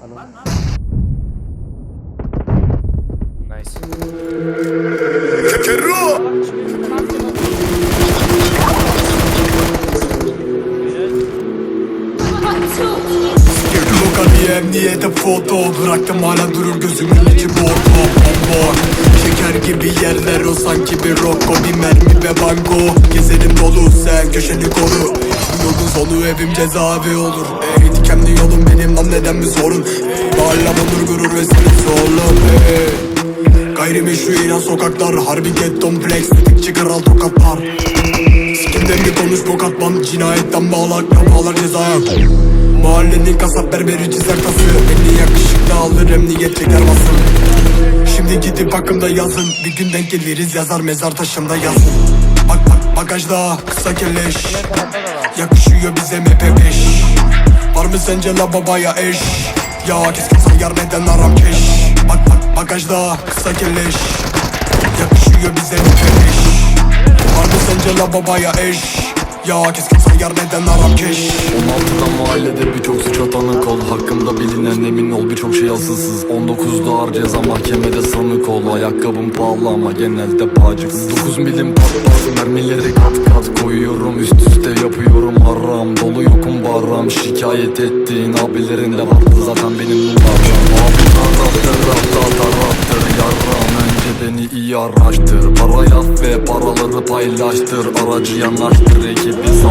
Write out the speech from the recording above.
Nice. Yoga diye emniyete foto Bıraktım hala durur gözümün içi bor bor bor Şeker gibi yerler o sanki bir rocko Bir mermi ve banko Gezerim dolu sen köşeni koru Yolun sonu evim cezaevi olur Ey neden mi sorun? Hala bulur gurur ve senin solun Ey Gayrimeşru İran sokaklar Harbi getton flex Tık çıkar al tokatlar Sikimden bir konuş bok atmam Cinayetten bağlar kafalar cezaya Mahallenin kasap berberi çizer tası. Beni yakışıklı alır emniyet çeker basın. Şimdi gidip hakkımda yazın Bir gün denk geliriz yazar mezar taşımda yazın. Bak bak bagajda kısa keleş Yakışıyor bize MP5 Mı sence la babaya eş. Ya keskin sayar neden aram keş. Bak bak bagajda kısa keleş Yakışıyor bize MP5 Var mı sence la babaya eş? Ya keskin sayar neden aram keş? 16'da mahallede birçok suça tanık ol Hakkımda bilinen emin ol birçok şey asılsız. 19'da ağır ceza mahkemede sanık ol. Ayakkabım pahalı ama genelde pacıksız 9 milim pat mermileri kat kat koyuyorum. Üst üste yapıyorum haram. Dolu yokum barram. Şikayet ettiğin abilerin de vardı zaten benim numaram Abi taraftır rafta taraftır yarram. Önce beni iyi araştır. Para yap ve paraları paylaştır. Aracı yanaştır ekibi tipleri